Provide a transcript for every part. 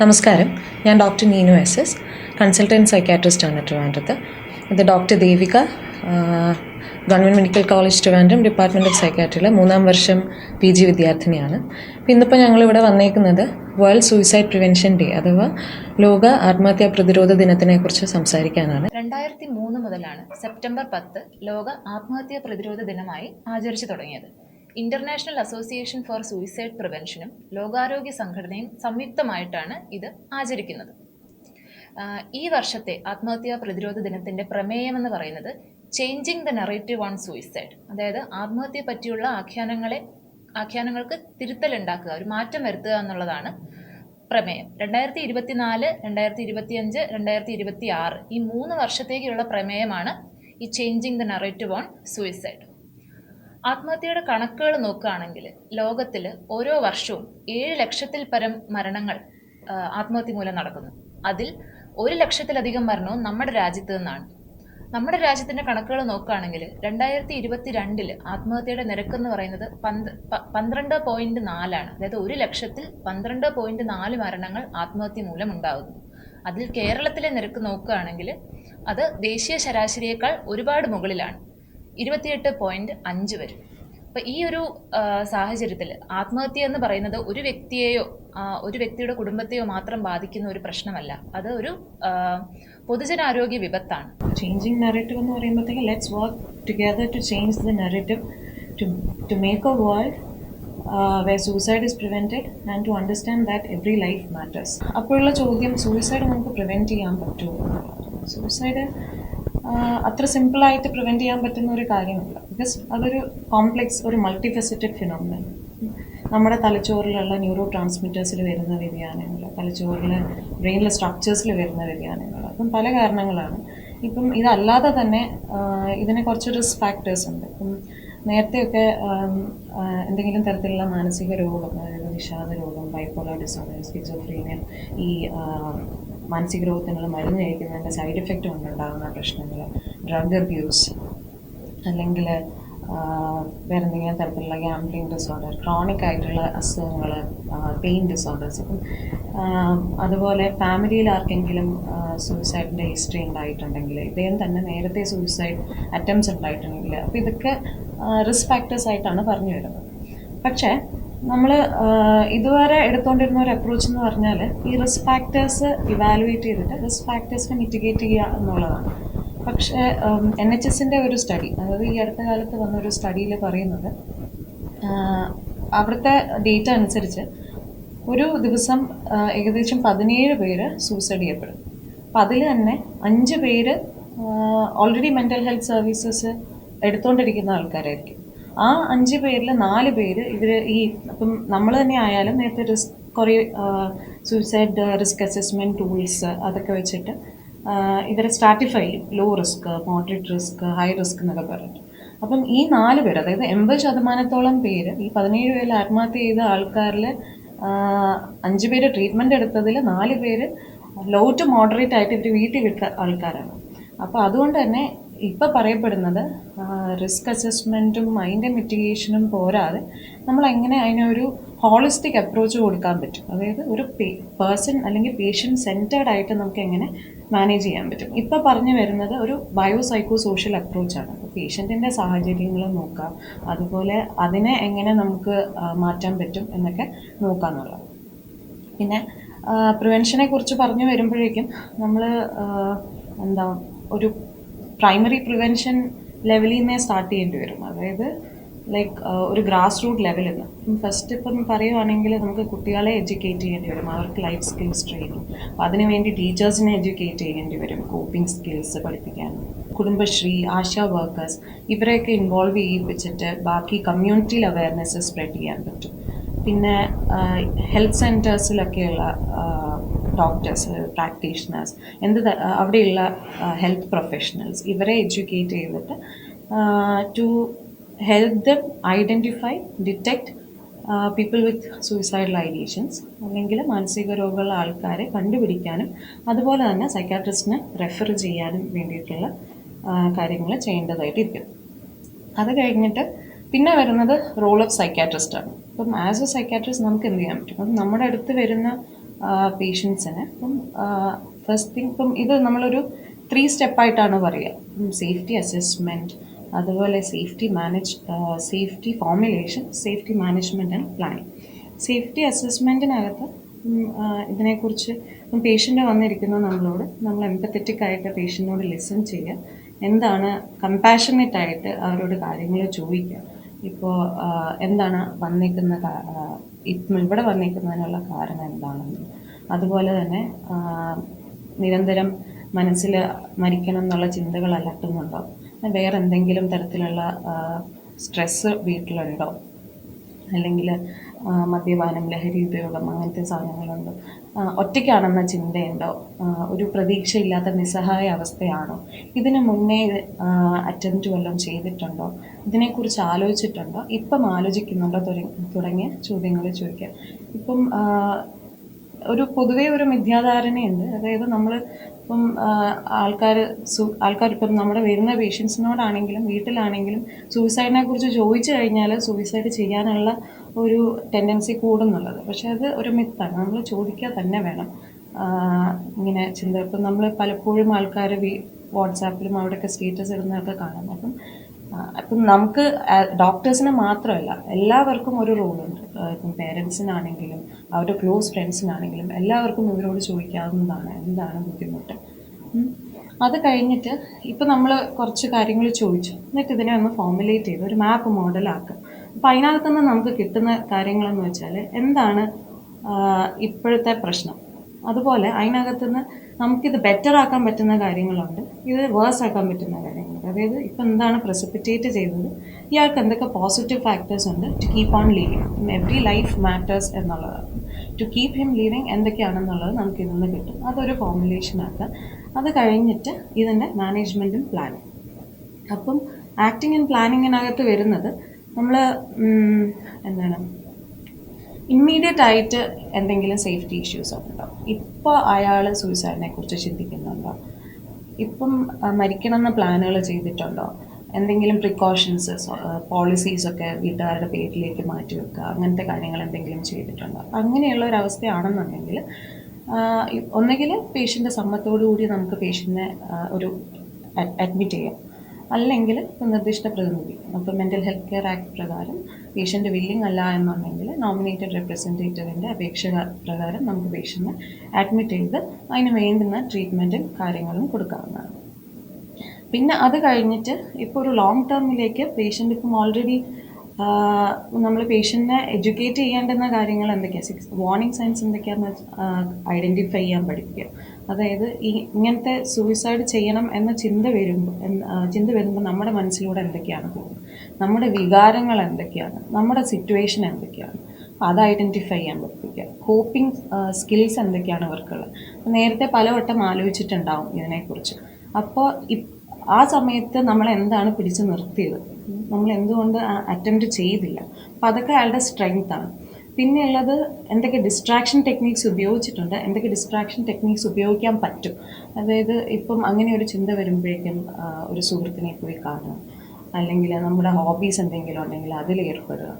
നമസ്കാരം. ഞാൻ doctor Neenu S S consultant ആണ് ട്രിവാൻഡ്രത്ത്. ഇത് doctor Devika government medical college Trivandrum department of സൈക്കാട്രിയിലെ മൂന്നാം വർഷം പി ജി വിദ്യാർത്ഥിനിയാണ്. അപ്പോൾ ഇന്നിപ്പോൾ ഞങ്ങളിവിടെ വന്നേക്കുന്നത് വേൾഡ് സൂയിസൈഡ് പ്രിവെൻഷൻ ഡേ അഥവാ ലോക ആത്മഹത്യാ പ്രതിരോധ ദിനത്തിനെക്കുറിച്ച് സംസാരിക്കാനാണ്. രണ്ടായിരത്തി മൂന്ന് മുതലാണ് സെപ്റ്റംബർ പത്ത് ലോക ആത്മഹത്യാ പ്രതിരോധ ദിനമായി ആചരിച്ചു തുടങ്ങിയത്. ഇന്റർനാഷണൽ അസോസിയേഷൻ ഫോർ സൂയിസൈഡ് പ്രിവെൻഷനും ലോകാരോഗ്യ സംഘടനയും സംയുക്തമായിട്ടാണ് ഇത് ആചരിക്കുന്നത്. ഈ വർഷത്തെ ആത്മഹത്യാ പ്രതിരോധ ദിനത്തിന്റെ പ്രമേയം എന്ന് പറയുന്നത് changing the narrative on suicide അതായത് ആത്മഹത്യയെ പറ്റിയുള്ള ആഖ്യാനങ്ങളെ ആഖ്യാനങ്ങൾക്ക് തിരുത്തലുണ്ടാക്കുക ഒരു മാറ്റം വരുത്തുക എന്നുള്ളതാണ് പ്രമേയം. രണ്ടായിരത്തി ഇരുപത്തിനാല് രണ്ടായിരത്തി ഇരുപത്തിയഞ്ച് രണ്ടായിരത്തി ഇരുപത്തി ആറ് ഈ മൂന്ന് വർഷത്തേക്കുള്ള പ്രമേയമാണ് ഈ changing the narrative on suicide ആത്മഹത്യയുടെ കണക്കുകൾ നോക്കുകയാണെങ്കിൽ ലോകത്തിൽ ഓരോ വർഷവും ഏഴ് ലക്ഷത്തിൽ പരം മരണങ്ങൾ ആത്മഹത്യ മൂലം നടക്കുന്നു. അതിൽ ഒരു ലക്ഷത്തിലധികം മരണവും നമ്മുടെ രാജ്യത്ത് നിന്നാണ്. നമ്മുടെ രാജ്യത്തിന്റെ കണക്കുകൾ നോക്കുകയാണെങ്കിൽ രണ്ടായിരത്തി ഇരുപത്തി രണ്ടിൽ ആത്മഹത്യയുടെ നിരക്ക് എന്ന് പറയുന്നത് പന്ത് പന്ത്രണ്ട് പോയിന്റ് നാലാണ്. അതായത് ഒരു ലക്ഷത്തിൽ പന്ത്രണ്ട് പോയിന്റ് നാല് മരണങ്ങൾ ആത്മഹത്യ മൂലം ഉണ്ടാകുന്നു. അതിൽ കേരളത്തിലെ നിരക്ക് നോക്കുകയാണെങ്കിൽ അത് ദേശീയ ശരാശരിയേക്കാൾ ഒരുപാട് മുകളിലാണ്. ഇരുപത്തിയെട്ട് പോയിന്റ് അഞ്ച് വരും. അപ്പൊ ഈ ഒരു സാഹചര്യത്തിൽ ആത്മഹത്യ എന്ന് പറയുന്നത് ഒരു വ്യക്തിയെയോ ഒരു വ്യക്തിയുടെ കുടുംബത്തെയോ മാത്രം ബാധിക്കുന്ന ഒരു പ്രശ്നമല്ല. അത് ഒരു പൊതുജനാരോഗ്യ വിപത്താണ്. ചേഞ്ചിങ് നെറേറ്റീവ് എന്ന് പറയുമ്പോഴത്തേക്ക് let's work together to change the narrative to to make a world where suicide is prevented and to understand that every life matters അപ്പോഴുള്ള ചോദ്യം സൂയിസൈഡ് നമുക്ക് പ്രിവെന്റ് ചെയ്യാൻ പറ്റുമോ? സൂസൈഡ് അത്ര സിമ്പിളായിട്ട് പ്രിവെന്റ് ചെയ്യാൻ പറ്റുന്ന ഒരു കാര്യമല്ല. ബിക്കോസ് അതൊരു കോംപ്ലെക്സ് ഒരു മൾട്ടി ഫെസറ്റഡ് ഫിനോമിനൻ നമ്മുടെ തലച്ചോറിലുള്ള ന്യൂറോ ട്രാൻസ്മിറ്റേഴ്സിൽ വരുന്ന വ്യതിയാനങ്ങൾ തലച്ചോറിലെ ബ്രെയിനിലെ സ്ട്രക്ചേഴ്സിൽ വരുന്ന വ്യതിയാനങ്ങൾ അപ്പം പല കാരണങ്ങളാണ്. ഇപ്പം ഇതല്ലാതെ തന്നെ ഇതിനെ കുറച്ച് റിസ്ക് ഫാക്ടേഴ്സ് ഉണ്ട്. ഇപ്പം നേരത്തെയൊക്കെ എന്തെങ്കിലും തരത്തിലുള്ള മാനസിക രോഗം അതായത് വിഷാദ രോഗം ബൈപ്പോളർ ഡിസോർഡർ സ്കിസോഫ്രീനിയ ഈ മാനസിക രോഗത്തിനുള്ള മരുന്ന് കഴിക്കുന്നതിന്റെ സൈഡ് എഫക്റ്റ് കൊണ്ടുണ്ടാകുന്ന പ്രശ്നങ്ങൾ ഡ്രഗ് അബ്യൂസ് അല്ലെങ്കിൽ വേറെ എന്തെങ്കിലും തരത്തിലുള്ള ഗാംബ്ലിംഗ് ഡിസോർഡർ ക്രോണിക് ആയിട്ടുള്ള അസുഖങ്ങൾ പെയിൻ ഡിസോർഡേഴ്സ് ഇപ്പം അതുപോലെ ഫാമിലിയിൽ ആർക്കെങ്കിലും സൂയിസൈഡിന്റെ ഹിസ്റ്ററി ഉണ്ടായിട്ടുണ്ടെങ്കിൽ ഇദ്ദേഹം തന്നെ നേരത്തെ സൂയിസൈഡ് അറ്റംപ്റ്റ്സ് ഉണ്ടായിട്ടുണ്ടെങ്കിൽ അപ്പോൾ ഇതൊക്കെ റിസ്ക് ഫാക്ടേഴ്സ് ആയിട്ടാണ് പറഞ്ഞു വരുന്നത്. പക്ഷേ നമ്മൾ ഇതുവരെ എടുത്തുകൊണ്ടിരുന്ന ഒരു അപ്രോച്ച് എന്ന് പറഞ്ഞാൽ ഈ റിസ്ക് ഫാക്ടേഴ്സ് ഇവാലുവേറ്റ് ചെയ്തിട്ട് റിസ്ക് ഫാക്ടേഴ്സിനെ മിറ്റിഗേറ്റ് ചെയ്യുക എന്നുള്ളതാണ്. പക്ഷേ എൻ എച്ച് എസിന്റെ ഒരു സ്റ്റഡി അതായത് ഈ അടുത്ത കാലത്ത് വന്ന ഒരു സ്റ്റഡിയിൽ പറയുന്നത് അവിടുത്തെ ഡേറ്റ അനുസരിച്ച് ഒരു ദിവസം ഏകദേശം പതിനേഴ് പേര് സൂസൈഡ് ചെയ്യപ്പെടും. അപ്പം അതിൽ തന്നെ അഞ്ച് പേര് ഓൾറെഡി മെന്റൽ ഹെൽത്ത് സർവീസസ് എടുത്തുകൊണ്ടിരിക്കുന്ന ആൾക്കാരായിരിക്കും. ആ അഞ്ച് പേരിൽ നാല് പേര് ഇവർ ഈ ഇപ്പം നമ്മൾ തന്നെ ആയാലും നേരത്തെ റിസ്ക് കുറേ സൂയിസൈഡ് റിസ്ക് അസസ്മെന്റ് ടൂൾസ് അതൊക്കെ വെച്ചിട്ട് ഇവരെ സ്ട്രാറ്റിഫൈ ചെയ്യും. Low risk moderate risk high risk എന്നൊക്കെ പറഞ്ഞിട്ട്. അപ്പം ഈ നാല് പേര് അതായത് എൺപത് ശതമാനത്തോളം പേര് ഈ പതിനേഴ് പേരിൽ ആത്മഹത്യ ചെയ്ത ആൾക്കാരിൽ അഞ്ച് പേര് ട്രീറ്റ്മെന്റ് എടുത്തതിൽ നാല് പേര് ലോ ടു മോഡറേറ്റ് ആയിട്ട് ഇവർ വീട്ടിൽ വിട്ട ആൾക്കാരാണ്. അപ്പോൾ അതുകൊണ്ട് തന്നെ ഇപ്പോൾ പറയപ്പെടുന്നത് റിസ്ക് അസസ്മെന്റും അതിന്റെ മിറ്റിഗേഷനും പോരാതെ നമ്മൾ എങ്ങനെ അതിനൊരു ഹോളിസ്റ്റിക് അപ്രോച്ച് കൊടുക്കാൻ പറ്റും? അതായത് ഒരു പേഴ്സൺ അല്ലെങ്കിൽ പേഷ്യന്റ് സെന്റേർഡ് ആയിട്ട് നമുക്ക് എങ്ങനെ മാനേജ് ചെയ്യാൻ പറ്റും? ഇപ്പോൾ പറഞ്ഞു വരുന്നത് ഒരു ബയോ സൈക്കോ സോഷ്യൽ അപ്രോച്ചാണ് അപ്പോൾ പേഷ്യന്റിന്റെ സാഹചര്യങ്ങൾ നോക്കാം. അതുപോലെ അതിനെ എങ്ങനെ നമുക്ക് മാറ്റാൻ പറ്റും എന്നൊക്കെ നോക്കാമെന്നുള്ളത് പിന്നെ പ്രിവെൻഷനെ കുറിച്ച് പറഞ്ഞു വരുമ്പോഴേക്കും നമ്മൾ എന്താ ഒരു പ്രൈമറി പ്രിവെൻഷൻ ലെവലിൽ നിന്നേ സ്റ്റാർട്ട് ചെയ്യേണ്ടി വരും. അതായത് ലൈക്ക് ഒരു ഗ്രാസ് റൂട്ട് ലെവലിൽ നിന്ന് ഫസ്റ്റ് ഇപ്പം പറയുവാണെങ്കിൽ നമുക്ക് കുട്ടികളെ എഡ്യൂക്കേറ്റ് ചെയ്യേണ്ടി വരും. അവർക്ക് ലൈഫ് സ്കിൽസ് ട്രെയിനിങ് അപ്പം അതിനുവേണ്ടി ടീച്ചേഴ്സിനെ എഡ്യൂക്കേറ്റ് ചെയ്യേണ്ടി വരും. കോപ്പിംഗ് സ്കിൽസ് പഠിപ്പിക്കാൻ. കുടുംബശ്രീ ആശാ വർക്കേഴ്സ് ഇവരെയൊക്കെ ഇൻവോൾവ് ചെയ്യിപ്പിച്ചിട്ട് ബാക്കി കമ്മ്യൂണിറ്റിയിൽ അവയർനെസ് സ്പ്രെഡ് ചെയ്യാൻ പറ്റും. പിന്നെ ഹെൽത്ത് സെന്റേഴ്സിലൊക്കെയുള്ള ഡോക്ടേഴ്സ് പ്രാക്ടീഷണേഴ്സ് എന്ത് അവിടെയുള്ള ഹെൽത്ത് പ്രൊഫഷണൽസ് ഇവരെ എഡ്യൂക്കേറ്റ് ചെയ്തിട്ട് to help them identify detect people with suicidal ideations അല്ലെങ്കിൽ മാനസിക രോഗമുള്ള ആൾക്കാരെ കണ്ടുപിടിക്കാനും അതുപോലെ തന്നെ സൈക്കാട്രിസ്റ്റിനെ റെഫർ ചെയ്യാനും വേണ്ടിയിട്ടുള്ള കാര്യങ്ങൾ ചെയ്യേണ്ടതായിട്ടിരിക്കും. അത് കഴിഞ്ഞിട്ട് പിന്നെ വരുന്നത് റോൾ ഓഫ് സൈക്കാട്രിസ്റ്റാണ് അപ്പം ആസ് എ സൈക്കാട്രിസ്റ്റ് നമുക്ക് എന്ത് ചെയ്യാൻ പറ്റും? അപ്പം നമ്മുടെ അടുത്ത് വരുന്ന പേഷ്യൻസിന് ഇപ്പം ഫസ്റ്റ് തിങ് ഇപ്പം ഇത് നമ്മളൊരു ത്രീ സ്റ്റെപ്പായിട്ടാണ് പറയുക സേഫ്റ്റി അസസ്മെന്റ് അതുപോലെ safety manage safety formulation safety management and planning safety അസസ്മെന്റിനകത്ത് ഇതിനെക്കുറിച്ച് ഇപ്പം പേഷ്യന്റ് വന്നിരിക്കുന്ന നമ്മളോട് നമ്മൾ എംപത്തറ്റിക് ആയിട്ട് പേഷ്യന്റിനോട് ലിസൺ ചെയ്യുക എന്താണ് കമ്പാഷനറ്റ് ആയിട്ട് അവരോട് കാര്യങ്ങൾ ചോദിക്കുക ഇപ്പോൾ എന്താണ് വന്നേക്കുന്ന ഇവിടെ വന്നേക്കുന്നതിനുള്ള കാരണം എന്താണെന്ന്. അതുപോലെ തന്നെ നിരന്തരം മനസ്സിൽ മരിക്കണം എന്നുള്ള ചിന്തകൾ അലട്ടുന്നുണ്ടോ? വേറെ എന്തെങ്കിലും തരത്തിലുള്ള സ്ട്രെസ്സ് വീട്ടിലുണ്ടോ? അല്ലെങ്കിൽ മദ്യപാനം ലഹരി ഉപയോഗം അങ്ങനത്തെ സാധനങ്ങളുണ്ടോ? ഒറ്റയ്ക്കാണെന്ന ചിന്തയുണ്ടോ? ഒരു പ്രതീക്ഷയില്ലാത്ത നിസ്സഹായ അവസ്ഥയാണോ? ഇതിനു മുന്നേ അറ്റംപ്റ്റ് വല്ലതും ചെയ്തിട്ടുണ്ടോ? ഇതിനെക്കുറിച്ച് ആലോചിച്ചിട്ടുണ്ടോ? ഇപ്പം ആലോചിക്കുന്നുണ്ടോ? തുടങ്ങി- തുടങ്ങിയ ചോദ്യങ്ങൾ ചോദിക്കുക ഇപ്പം ഒരു പൊതുവേ ഒരു മിഥ്യാധാരണയുണ്ട്. അതായത് നമ്മൾ ഇപ്പം ആൾക്കാർ സു ആൾക്കാർ ഇപ്പം നമ്മുടെ വരുന്ന പേഷ്യൻസിനോടാണെങ്കിലും വീട്ടിലാണെങ്കിലും സൂയിസൈഡിനെ കുറിച്ച് ചോദിച്ചു കഴിഞ്ഞാൽ സൂയിസൈഡ് ചെയ്യാനുള്ള ഒരു ടെൻഡൻസി കൂടുന്നുള്ളത്. പക്ഷേ അത് ഒരു മിത്താണ്. നമ്മൾ ചോദിക്കുക തന്നെ വേണം. ഇങ്ങനെ ചിന്ത. ഇപ്പം നമ്മൾ പലപ്പോഴും ആൾക്കാർ വാട്സാപ്പിലും അവിടെയൊക്കെ സ്റ്റേറ്റസ് ഇടുന്നതൊക്കെ കാണാം. അപ്പം അപ്പം നമുക്ക് ഡോക്ടേഴ്സിന് മാത്രമല്ല എല്ലാവർക്കും ഒരു റോളുണ്ട് ഇപ്പം പേരൻസിനാണെങ്കിലും അവരുടെ ക്ലോസ് ഫ്രണ്ട്സിനാണെങ്കിലും എല്ലാവർക്കും ഇവരോട് ചോദിക്കാവുന്നതാണ് എന്താണ് ബുദ്ധിമുട്ട്. അത് കഴിഞ്ഞിട്ട് ഇപ്പം നമ്മൾ കുറച്ച് കാര്യങ്ങൾ ചോദിച്ചു. എന്നിട്ട് ഇതിനെ ഒന്ന് ഫോമുലേറ്റ് ചെയ്ത് ഒരു മാപ്പ് മോഡലാക്കുക അപ്പോൾ അതിനകത്തുനിന്ന് നമുക്ക് കിട്ടുന്ന കാര്യങ്ങളെന്ന് വെച്ചാൽ എന്താണ് ഇപ്പോഴത്തെ പ്രശ്നം. അതുപോലെ അതിനകത്തുനിന്ന് നമുക്കിത് ബെറ്റർ ആക്കാൻ പറ്റുന്ന കാര്യങ്ങളുണ്ട്. ഇത് വേഴ്സ് ആക്കാൻ പറ്റുന്ന കാര്യങ്ങളുണ്ട് അതായത് ഇപ്പം എന്താണ് പ്രസിപ്പിറ്റേറ്റ് ചെയ്തത്? ഇയാൾക്ക് എന്തൊക്കെ പോസിറ്റീവ് ഫാക്ടേഴ്സ് ഉണ്ട് to keep on living every life matters എന്നുള്ളതാണ്. ടു കീപ്പ് ഹിം ലീവിങ് എന്തൊക്കെയാണെന്നുള്ളത് നമുക്ക് ഇതിൽ നിന്ന് കിട്ടും. അതൊരു ഫോമുലേഷൻ ആക്കുക അത് കഴിഞ്ഞിട്ട് ഇതിന്റെ മാനേജ്മെന്റും പ്ലാനും അപ്പം ആക്ടിങ് ആൻഡ് പ്ലാനിങ്ങിനകത്ത് വരുന്നത് നമ്മൾ എന്താണ്? ഇമ്മീഡിയറ്റ് ആയിട്ട് എന്തെങ്കിലും സേഫ്റ്റി ഇഷ്യൂസ് ഉണ്ടോ ഇപ്പോൾ അയാൾ സൂയിസൈഡിനെ കുറിച്ച് ചിന്തിക്കുന്നുണ്ടോ? ഇപ്പം മരിക്കണമെന്ന പ്ലാനുകൾ ചെയ്തിട്ടുണ്ടോ? എന്തെങ്കിലും പ്രിക്കോഷൻസ് പോളിസീസ് ഒക്കെ വീട്ടുകാരുടെ പേരിലേക്ക് മാറ്റി വെക്കുക അങ്ങനത്തെ കാര്യങ്ങൾ എന്തെങ്കിലും ചെയ്തിട്ടുണ്ടോ? അങ്ങനെയുള്ള ഒരു അവസ്ഥയാണെന്നുണ്ടെങ്കിൽ ഒന്നുകിൽ പേഷ്യന്റെ സമ്മത്തോടു കൂടി നമുക്ക് പേഷ്യന്റിനെ ഒരു അഡ്മിറ്റ് ചെയ്യാം. അല്ലെങ്കിൽ നിർദ്ദിഷ്ട പ്രതിനിധി അപ്പോൾ മെന്റൽ ഹെൽത്ത് കെയർ ആക്ട് പ്രകാരം പേഷ്യന്റ് വില്ലിംഗ് അല്ല എന്നുണ്ടെങ്കിൽ നോമിനേറ്റഡ് റെപ്രസെന്റേറ്റീവിന്റെ അപേക്ഷ പ്രകാരം നമുക്ക് പേഷ്യന്റ് അഡ്മിറ്റ് ചെയ്ത് അതിന് വേണ്ടുന്ന ട്രീറ്റ്മെന്റും കാര്യങ്ങളും കൊടുക്കാവുന്നതാണ്. പിന്നെ അത് കഴിഞ്ഞിട്ട് ഇപ്പോൾ ഒരു ലോങ് ടേമിലേക്ക് പേഷ്യന്റ് ഇപ്പം ഓൾറെഡി നമ്മൾ പേഷ്യന്റിനെ എഡ്യൂക്കേറ്റ് ചെയ്യേണ്ടുന്ന കാര്യങ്ങൾ എന്തൊക്കെയാണ് സിക്സ് വാർണിംഗ് സൈൻസ് എന്തൊക്കെയാണെന്ന് ഐഡന്റിഫൈ ചെയ്യാൻ പഠിപ്പിക്കുക. അതായത് ഈ ഇങ്ങനത്തെ സൂയിസൈഡ് ചെയ്യണം എന്ന ചിന്ത വരുമ്പോൾ ചിന്ത വരുമ്പോൾ നമ്മുടെ മനസ്സിലൂടെ എന്തൊക്കെയാണ് പോകുന്നത്? നമ്മുടെ വികാരങ്ങൾ എന്തൊക്കെയാണ്? നമ്മുടെ സിറ്റുവേഷൻ എന്തൊക്കെയാണ്? അത് ഐഡന്റിഫൈ ചെയ്യാൻ പഠിപ്പിക്കുക കോപ്പിംഗ് സ്കിൽസ് എന്തൊക്കെയാണ് ഇവർക്കുള്ളത് നേരത്തെ പലവട്ടം ആലോചിച്ചിട്ടുണ്ടാവും ഇതിനെക്കുറിച്ച്. അപ്പോൾ ആ സമയത്ത് നമ്മൾ എന്താണ് പിടിച്ചു നിർത്തിയത്? നമ്മൾ എന്തുകൊണ്ട് അറ്റംപ്റ്റ് ചെയ്തില്ല? അപ്പോൾ അതൊക്കെ അയാളുടെ സ്ട്രെങ്ത് ആണ്. പിന്നെയുള്ളത് എന്തൊക്കെ ഡിസ്ട്രാക്ഷൻ ടെക്നീക്സ് ഉപയോഗിച്ചിട്ടുണ്ട് എന്തൊക്കെ ഡിസ്ട്രാക്ഷൻ ടെക്നീക്സ് ഉപയോഗിക്കാൻ പറ്റും. അതായത് ഇപ്പം അങ്ങനെ ഒരു ചിന്ത വരുമ്പോഴേക്കും ഒരു സുഹൃത്തിനെ പോയി കാണുക. അല്ലെങ്കിൽ നമ്മുടെ ഹോബീസ് എന്തെങ്കിലും ഉണ്ടെങ്കിൽ അതിൽ ഏർപ്പെടുക.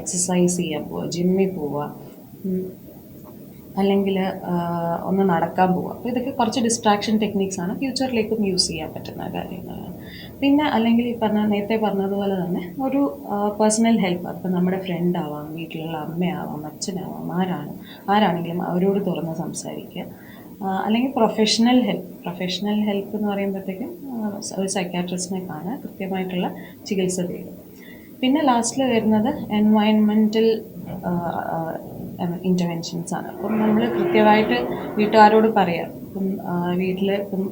എക്സസൈസ് ചെയ്യാൻ പോവുക ജിമ്മിൽ പോവുക. അല്ലെങ്കിൽ ഒന്ന് നടക്കാൻ പോവുക. അപ്പോൾ ഇതൊക്കെ കുറച്ച് ഡിസ്ട്രാക്ഷൻ ടെക്നീക്സാണ് ഫ്യൂച്ചറിലേക്കും യൂസ് ചെയ്യാൻ പറ്റുന്ന കാര്യങ്ങളാണ്. പിന്നെ അല്ലെങ്കിൽ ഈ പറഞ്ഞ നേരത്തെ പറഞ്ഞതുപോലെ തന്നെ ഒരു പേഴ്സണൽ ഹെൽപ്പ് ഇപ്പം നമ്മുടെ ഫ്രണ്ട് ആവാം വീട്ടിലുള്ള അമ്മയാവാം അച്ഛനാവാം ആരാണ് ആരാണെങ്കിലും അവരോട് തുറന്ന് സംസാരിക്കുക. അല്ലെങ്കിൽ പ്രൊഫഷണൽ ഹെൽപ്പ് പ്രൊഫഷണൽ ഹെൽപ്പ് എന്ന് പറയുമ്പോഴത്തേക്കും ഒരു സൈക്കാട്രിസ്റ്റിനെ കാണുക കൃത്യമായിട്ടുള്ള ചികിത്സ തേടുക. പിന്നെ ലാസ്റ്റിൽ വരുന്നത് എൻവയൺമെന്റൽ ഇന്റർവെൻഷൻസ് ആണ്. അപ്പം നമ്മൾ കൃത്യമായിട്ട് വീട്ടുകാരോട് പറയാം. ഇപ്പം വീട്ടിൽ ഇപ്പം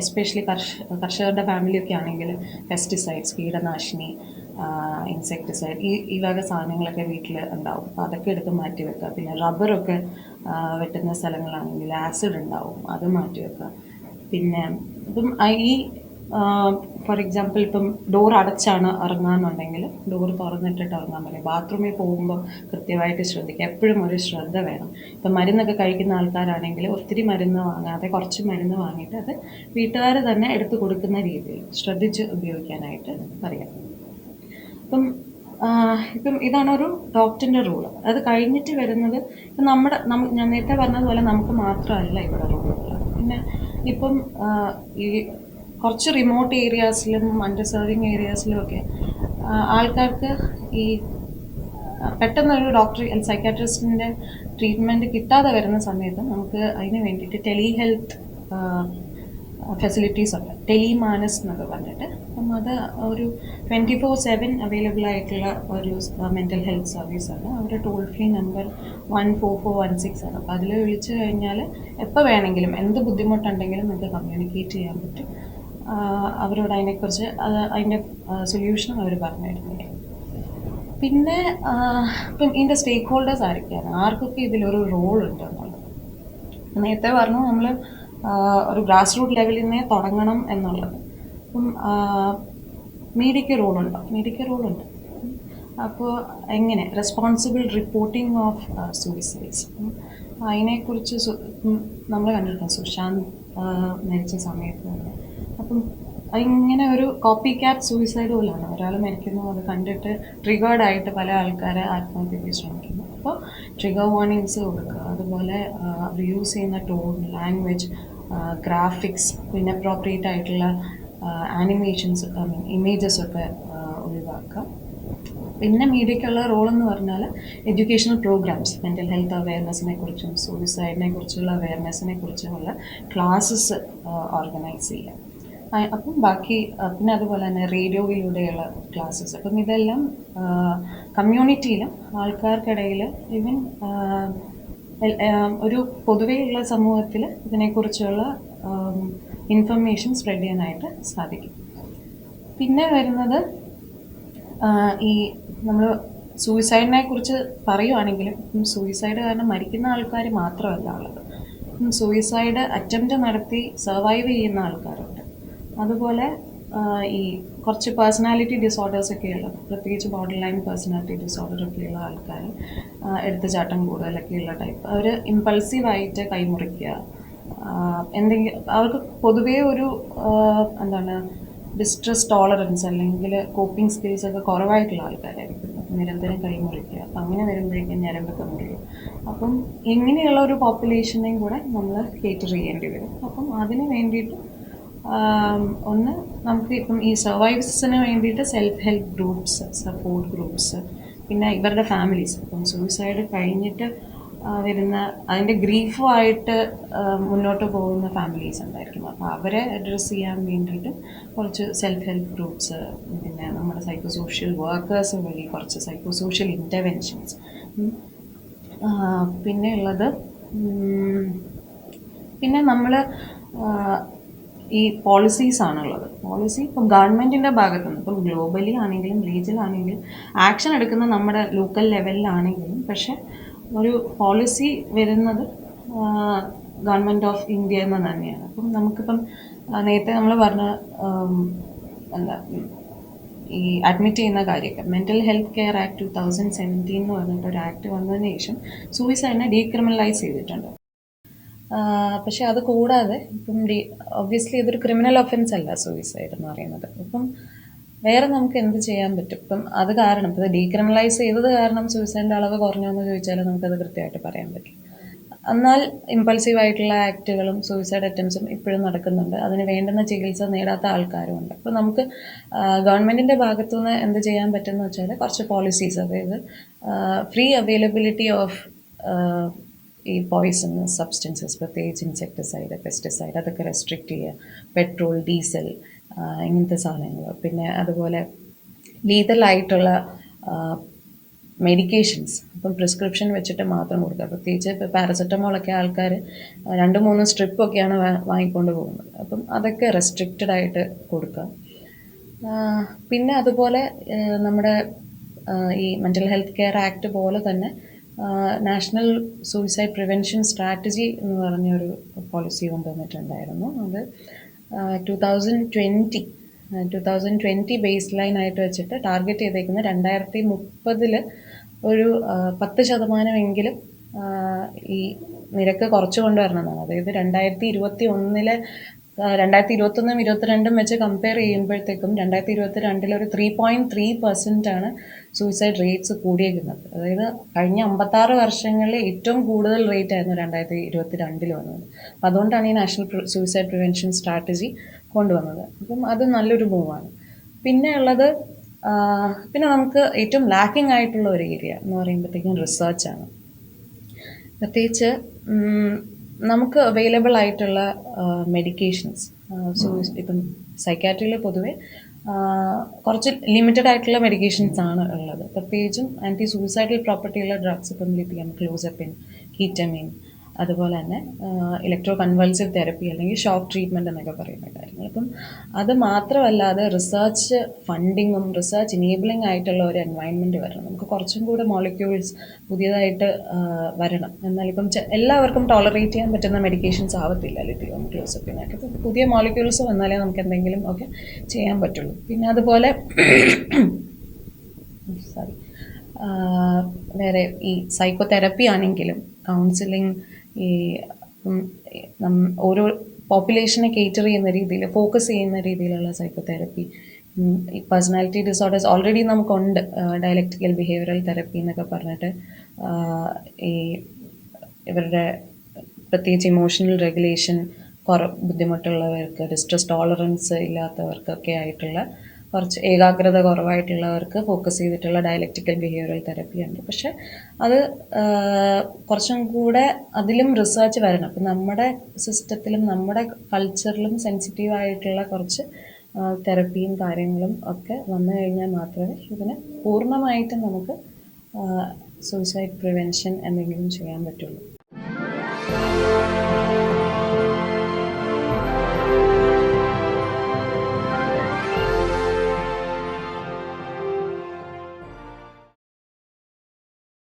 എസ്പെഷ്യലി കർഷ കർഷകരുടെ ഫാമിലിയൊക്കെ ആണെങ്കിൽ പെസ്റ്റിസൈഡ്സ് കീടനാശിനി ഇൻസെക്ടിസൈഡ് ഈ ഈ വക സാധനങ്ങളൊക്കെ വീട്ടിൽ ഉണ്ടാവും. അപ്പോൾ അതൊക്കെ എടുത്ത് മാറ്റി വെക്കുക. പിന്നെ റബ്ബറൊക്കെ വെട്ടുന്ന സ്ഥലങ്ങളാണെങ്കിൽ ആസിഡ് ഉണ്ടാവും. അത് മാറ്റി വെക്കുക. പിന്നെ ഇപ്പം ഈ ഫോർ എക്സാമ്പിൾ ഇപ്പം ഡോർ അടച്ചാണ് ഇറങ്ങാന്നുണ്ടെങ്കിൽ ഡോർ തുറന്നിട്ടിട്ട് ഇറങ്ങാൻ പറയും. ബാത്റൂമിൽ പോകുമ്പോൾ കൃത്യമായിട്ട് ശ്രദ്ധിക്കുക. എപ്പോഴും ഒരു ശ്രദ്ധ വേണം. ഇപ്പം മരുന്നൊക്കെ കഴിക്കുന്ന ആൾക്കാരാണെങ്കിൽ ഒത്തിരി മരുന്ന് വാങ്ങാതെ കുറച്ച് മരുന്ന് വാങ്ങിയിട്ട് അത് വീട്ടുകാർ തന്നെ എടുത്തു കൊടുക്കുന്ന രീതിയിൽ ശ്രദ്ധിച്ച് ഉപയോഗിക്കാനായിട്ട് പറയാം. അപ്പം ഇപ്പം ഇതാണ് ഒരു ഡോക്ടറിന്റെ റൂൾ അത് കഴിഞ്ഞിട്ട് വരുന്നത് ഇപ്പം നമ്മുടെ നമ്മ ഞാൻ നേരത്തെ പറഞ്ഞതുപോലെ നമുക്ക് മാത്രമല്ല ഇവിടെ റൂൾ പിന്നെ ഇപ്പം ഈ കുറച്ച് റിമോട്ട് ഏരിയാസിലും അണ്ടർ സെർവിങ് ഏരിയാസിലും ഒക്കെ ആൾക്കാർക്ക് ഈ പെട്ടെന്നൊരു ഡോക്ടർ സൈക്കാട്രിസ്റ്റിന്റെ ട്രീറ്റ്മെന്റ് കിട്ടാതെ വരുന്ന സമയത്ത് നമുക്ക് അതിന് വേണ്ടിയിട്ട് ടെലി ഹെൽത്ത് ഫെസിലിറ്റീസ് ഉണ്ട്. ടെലിമാനസ് എന്നൊക്കെ പറഞ്ഞിട്ട്. അപ്പം അത് ഒരു ട്വന്റി ഫോർ സെവൻ അവൈലബിൾ ആയിട്ടുള്ള ഒരു മെന്റൽ ഹെൽത്ത് സർവീസ് ആണ്. അവരുടെ toll free number one four four one six ആണ്. അപ്പോൾ അതിൽ വിളിച്ചു കഴിഞ്ഞാൽ എപ്പോൾ വേണമെങ്കിലും എന്ത് ബുദ്ധിമുട്ടുണ്ടെങ്കിലും നമുക്ക് കമ്മ്യൂണിക്കേറ്റ് ചെയ്യാൻ പറ്റും. അവരോട് അതിനെക്കുറിച്ച് അത് അതിന്റെ സൊല്യൂഷനും അവർ പറഞ്ഞു തരുന്നുണ്ട് പിന്നെ ഇപ്പം ഇതിന്റെ സ്റ്റേക്ക് ഹോൾഡേഴ്സ് ആരൊക്കെയാണ്? ആർക്കൊക്കെ ഇതിലൊരു റോൾ ഉണ്ട് എന്നുള്ളത് നേരത്തെ പറഞ്ഞു നമ്മൾ ഒരു ഗ്രാസ് റൂട്ട് ലെവലിൽ നിന്നേ തുടങ്ങണം എന്നുള്ളത്. അപ്പം മീഡിയയ്ക്ക് റോളുണ്ടോ മീഡിയയ്ക്ക് റോളുണ്ട് അപ്പോൾ എങ്ങനെ? റെസ്പോൺസിബിൾ റിപ്പോർട്ടിംഗ് ഓഫ് സൂയിസൈഡ്സ് അതിനെക്കുറിച്ച് നമ്മൾ കണ്ടിട്ടുണ്ട് സുശാന്ത് മരിച്ച സമയത്ത് തന്നെ. അപ്പം ഇങ്ങനെ ഒരു കോപ്പി ക്യാറ്റ് സൂയിസൈഡ് പോലാണ്. ഒരാൾ മരിക്കുന്നു അത് കണ്ടിട്ട് ട്രിഗേർഡ് ആയിട്ട് പല ആൾക്കാരെ ആത്മഹത്യയ്ക്ക് ശ്രമിക്കുന്നു. അപ്പോൾ ട്രിഗർ വാർണിങ്സ് കൊടുക്കുക. അതുപോലെ അവർ യൂസ് ചെയ്യുന്ന ടോൺ ലാംഗ്വേജ് ഗ്രാഫിക്സ് പിന്നെ അപ്രോപ്രിയേറ്റ് ആയിട്ടുള്ള ആനിമേഷൻസ് ഐ മീൻ ഇമേജസ് ഒക്കെ ഒഴിവാക്കുക. പിന്നെ മീഡിയയ്ക്കുള്ള റോൾ എന്ന് പറഞ്ഞാൽ എഡ്യൂക്കേഷണൽ പ്രോഗ്രാംസ് മെന്റൽ ഹെൽത്ത് അവയർനെസ്സിനെ കുറിച്ചും സൂയിസൈഡിനെ കുറിച്ചുള്ള അവയർനെസ്സിനെ കുറിച്ചുമുള്ള ക്ലാസ്സസ് ഓർഗനൈസ് ചെയ്യുക. അപ്പം ബാക്കി പിന്നെ അതുപോലെ തന്നെ റേഡിയോയിലൂടെയുള്ള ക്ലാസ്സസ്. അപ്പം ഇതെല്ലാം കമ്മ്യൂണിറ്റിയിലും ആൾക്കാർക്കിടയിൽ ഈവൻ ഒരു പൊതുവെയുള്ള സമൂഹത്തിൽ ഇതിനെക്കുറിച്ചുള്ള ഇൻഫർമേഷൻ സ്പ്രെഡ് ചെയ്യാനായിട്ട് സാധിക്കും. പിന്നെ വരുന്നത് ഈ നമ്മൾ സൂയിസൈഡിനെ കുറിച്ച് പറയുവാണെങ്കിലും സൂയിസൈഡ് കാരണം മരിക്കുന്ന ആൾക്കാർ മാത്രമല്ല ഉള്ളത്. സൂയിസൈഡ് അറ്റംപ്റ്റ് നടത്തി സർവൈവ് ചെയ്യുന്ന ആൾക്കാരുണ്ട്. അതുപോലെ ഈ കുറച്ച് പേഴ്സണാലിറ്റി ഡിസോർഡേഴ്സ് ഒക്കെ ഉള്ള പ്രത്യേകിച്ച് ബോർഡർ ലൈൻ പേഴ്സണാലിറ്റി ഡിസോർഡർ ഒക്കെ ഉള്ള ആൾക്കാർ എടുത്തുചാട്ടം കൂടുതലൊക്കെ ഉള്ള ടൈപ്പ് അവർ ഇമ്പൾസീവായിട്ട് കൈമുറിക്കുക. എന്തെങ്കിലും അവർക്ക് പൊതുവേ ഒരു എന്താണ് ഡിസ്ട്രസ് ടോളറൻസ് അല്ലെങ്കിൽ കോപ്പിംഗ് സ്കിൽസ് ഒക്കെ കുറവായിട്ടുള്ള ആൾക്കാരായിരിക്കും. നിരന്തരം കൈമുറിക്കുക. അപ്പം അങ്ങനെ വരുമ്പോഴേക്കും ഞരമ്പൊക്കെ മുറിയും അപ്പം ഇങ്ങനെയുള്ള ഒരു പോപ്പുലേഷനെയും കൂടെ നമ്മൾ കേറ്റർ ചെയ്യേണ്ടി വരും. അപ്പം അതിന് വേണ്ടിയിട്ട് ഒന്ന് നമുക്ക് ഇപ്പം ഈ സർവൈവ്സിന് വേണ്ടിയിട്ട് self help groups support groups പിന്നെ ഇവരുടെ ഫാമിലീസ് ഇപ്പം സൂയിസൈഡ് കഴിഞ്ഞിട്ട് വരുന്ന അതിന്റെ ഗ്രീഫുമായിട്ട് മുന്നോട്ട് പോകുന്ന ഫാമിലീസ് ഉണ്ടായിരിക്കും. അപ്പോൾ അവരെ അഡ്രസ്സ് ചെയ്യാൻ വേണ്ടിയിട്ട് കുറച്ച് സെൽഫ് ഹെൽപ്പ് ഗ്രൂപ്പ്സ് പിന്നെ നമ്മുടെ സൈക്കോ സോഷ്യൽ വർക്കേഴ്സ് വഴി കുറച്ച് സൈക്കോ സോഷ്യൽ ഇന്റർവെൻഷൻസ് പിന്നെ ഉള്ളത് പിന്നെ നമ്മൾ ഈ പോളിസീസ് ആണുള്ളത്. പോളിസി ഇപ്പം ഗവൺമെന്റിന്റെ ഭാഗത്തു നിന്ന് ഇപ്പം ഗ്ലോബലി ആണെങ്കിലും റീജിയലാണെങ്കിലും ആക്ഷൻ എടുക്കുന്ന നമ്മുടെ ലോക്കൽ ലെവലിലാണെങ്കിലും പക്ഷെ ഒരു പോളിസി വരുന്നത് ഗവൺമെന്റ് ഓഫ് ഇന്ത്യ എന്ന് തന്നെയാണ്. അപ്പം നമുക്കിപ്പം നേരത്തെ നമ്മൾ പറഞ്ഞ എന്താ ഈ അഡ്മിറ്റ് ചെയ്യുന്ന കാര്യമൊക്കെ mental health care act two thousand seventeen എന്ന് പറഞ്ഞിട്ട് ഒരു ആക്ട് വന്നതിന് ശേഷം സൂയിസൈഡിനെ ഡീക്രിമിനലൈസ് ചെയ്തിട്ടുണ്ട്. പക്ഷെ അത് കൂടാതെ ഇപ്പം ഡി ഒബ്വിയസ്ലി ഇതൊരു ക്രിമിനൽ ഒഫൻസ് അല്ല സൂയിസൈഡ് എന്ന് പറയുന്നത്. ഇപ്പം വേറെ നമുക്ക് എന്ത് ചെയ്യാൻ പറ്റും? ഇപ്പം അത് കാരണം ഇപ്പം ഡീക്രിമിനലൈസ് ചെയ്തത് കാരണം സൂയിസൈഡിന്റെ അളവ് കുറഞ്ഞോ എന്ന് ചോദിച്ചാൽ നമുക്കത് കൃത്യമായിട്ട് പറയാൻ പറ്റും എന്നാൽ ഇമ്പൾസീവ് ആയിട്ടുള്ള ആക്റ്റുകളും സൂയിസൈഡ് അറ്റംപ്റ്റ്സും ഇപ്പോഴും നടക്കുന്നുണ്ട്. അതിന് വേണ്ടുന്ന ചികിത്സ നേടാത്ത ആൾക്കാരും ഉണ്ട്. അപ്പോൾ നമുക്ക് ഗവൺമെന്റിന്റെ ഭാഗത്തുനിന്ന് എന്ത് ചെയ്യാൻ പറ്റുമെന്ന് വെച്ചാൽ കുറച്ച് പോളിസീസ് അതായത് ഫ്രീ അവൈലബിലിറ്റി ഓഫ് ഈ പോയിസണസ് സബ്സ്റ്റൻസസ് പ്രത്യേകിച്ച് ഇൻസെക്ടിസൈഡ് പെസ്റ്റിസൈഡ് അതൊക്കെ റെസ്ട്രിക്റ്റ് ചെയ്യുക പെട്രോൾ ഡീസൽ ഇങ്ങനത്തെ സാധനങ്ങൾ. പിന്നെ അതുപോലെ ലീതലായിട്ടുള്ള മെഡിക്കേഷൻസ് അപ്പം പ്രിസ്ക്രിപ്ഷൻ വെച്ചിട്ട് മാത്രം കൊടുക്കുക. പ്രത്യേകിച്ച് ഇപ്പോൾ പാരസെറ്റമോളൊക്കെ ആൾക്കാർ രണ്ട് മൂന്ന് സ്ട്രിപ്പൊക്കെയാണ് വാങ്ങിക്കൊണ്ട് പോകുന്നത്. അപ്പം അതൊക്കെ റെസ്ട്രിക്റ്റഡ് ആയിട്ട് കൊടുക്കുക. പിന്നെ അതുപോലെ നമ്മുടെ ഈ മെന്റൽ ഹെൽത്ത് കെയർ ആക്ട് പോലെ തന്നെ നാഷണൽ സൂയിസൈഡ് പ്രിവെൻഷൻ സ്ട്രാറ്റജി എന്ന് പറഞ്ഞൊരു പോളിസി കൊണ്ടുവന്നിട്ടുണ്ടായിരുന്നു. അത് two thousand twenty two thousand twenty base line ആയിട്ട് വെച്ചിട്ട് ടാർഗറ്റ് ചെയ്തേക്കുന്ന രണ്ടായിരത്തി മുപ്പതിൽ ഒരു പത്ത് ശതമാനമെങ്കിലും ഈ നിരക്ക് കുറച്ച് കൊണ്ടുവരണമെന്നാണ് അതായത് രണ്ടായിരത്തി ഇരുപത്തി ഒന്നിലെ രണ്ടായിരത്തി ഇരുപത്തൊന്നും ഇരുപത്തിരണ്ടും വെച്ച് കമ്പയർ ചെയ്യുമ്പോഴത്തേക്കും രണ്ടായിരത്തി ഇരുപത്തി രണ്ടിൽ ഒരു ത്രീ പോയിന്റ് ത്രീ പെർസെന്റ് ആണ് സൂയിസൈഡ് റേറ്റ്സ് കൂടിയേക്കുന്നത് അതായത് കഴിഞ്ഞ അമ്പത്താറ് വർഷങ്ങളിൽ ഏറ്റവും കൂടുതൽ റേറ്റ് ആയിരുന്നു രണ്ടായിരത്തി ഇരുപത്തി രണ്ടിൽ വന്നത്. അപ്പം അതുകൊണ്ടാണ് ഈ നാഷണൽ സൂയിസൈഡ് പ്രിവെൻഷൻ സ്ട്രാറ്റജി കൊണ്ടുവന്നത്. അപ്പം അത് നല്ലൊരു മൂവാണ് പിന്നെ ഉള്ളത് പിന്നെ നമുക്ക് ഏറ്റവും ലാക്കിംഗ് ആയിട്ടുള്ള ഒരു ഏരിയ എന്ന് പറയുമ്പോഴത്തേക്കും റിസർച്ചാണ് പ്രത്യേകിച്ച് നമുക്ക് അവൈലബിൾ ആയിട്ടുള്ള മെഡിക്കേഷൻസ് സോ ഇപ്പം സൈക്കാട്രിയിൽ പൊതുവെ കുറച്ച് ലിമിറ്റഡ് ആയിട്ടുള്ള മെഡിക്കേഷൻസ് ആണ് ഉള്ളത്. പ്രത്യേകിച്ചും ആന്റി സൂയിസൈഡൽ പ്രോപ്പർട്ടിയുള്ള ഡ്രഗ്സ് ഇപ്പം ലിപ്പിക്കാം ക്ലോസപ്പിൻ കീറ്റമിൻ അതുപോലെ തന്നെ ഇലക്ട്രോ കൺവൾസീവ് തെറപ്പി അല്ലെങ്കിൽ ഷോക്ക് ട്രീറ്റ്മെന്റ് എന്നൊക്കെ പറയുന്ന കാര്യങ്ങൾ. അപ്പം അത് മാത്രമല്ലാതെ റിസർച്ച് ഫണ്ടിങ്ങും റിസർച്ച് ഇനേബിളിംഗ് ആയിട്ടുള്ള ഒരു എൻവയൺമെന്റ് വരണം. നമുക്ക് കുറച്ചും കൂടെ മോളിക്യൂൾസ് പുതിയതായിട്ട് വരണം. എന്നാൽ ഇപ്പം എല്ലാവർക്കും ടോളറേറ്റ് ചെയ്യാൻ പറ്റുന്ന മെഡിക്കേഷൻസ് ആവത്തില്ല ലിത്തിയം ക്ലോസപ്പിനൊക്കെ പുതിയ മോളിക്യൂൾസ് വന്നാലേ നമുക്ക് എന്തെങ്കിലും ഒക്കെ ചെയ്യാൻ പറ്റുള്ളൂ. പിന്നെ അതുപോലെ സോറി വേറെ ഈ സൈക്കോതെറപ്പി ആണെങ്കിലും കൗൺസിലിംഗ് ഈ ഓരോ പോപ്പുലേഷനെ കേറ്റർ ചെയ്യുന്ന രീതിയിൽ ഫോക്കസ് ചെയ്യുന്ന രീതിയിലുള്ള സൈക്കോ തെറപ്പി ഈ പേഴ്സണാലിറ്റി ഡിസോർഡേഴ്സ് ഓൾറെഡി നമുക്കുണ്ട്. ഡയലക്റ്റിക്കൽ ബിഹേവിയറൽ തെറപ്പി എന്നൊക്കെ പറഞ്ഞിട്ട്. ഈ ഇവരുടെ പ്രത്യേകിച്ച് ഇമോഷണൽ റെഗുലേഷൻ കുറ ബുദ്ധിമുട്ടുള്ളവർക്ക് ഡിസ്ട്രസ് ടോളറൻസ് ഇല്ലാത്തവർക്കൊക്കെ ആയിട്ടുള്ള കുറച്ച് ഏകാഗ്രത കുറവായിട്ടുള്ളവർക്ക് ഫോക്കസ് ചെയ്തിട്ടുള്ള ഡയലക്റ്റിക്കൽ ബിഹേവിയറൽ തെറപ്പി ഉണ്ട്. പക്ഷെ അത് കുറച്ചും കൂടെ അതിലും റിസർച്ച് വരണം. അപ്പം നമ്മുടെ സിസ്റ്റത്തിലും നമ്മുടെ കൾച്ചറിലും സെൻസിറ്റീവ് ആയിട്ടുള്ള കുറച്ച് തെറപ്പിയും കാര്യങ്ങളും ഒക്കെ വന്നു കഴിഞ്ഞാൽ മാത്രമേ ഇതിന് പൂർണമായിട്ടും നമുക്ക് സൂയിസൈഡ് പ്രിവെൻഷൻ എന്തെങ്കിലും ചെയ്യാൻ പറ്റുള്ളൂ.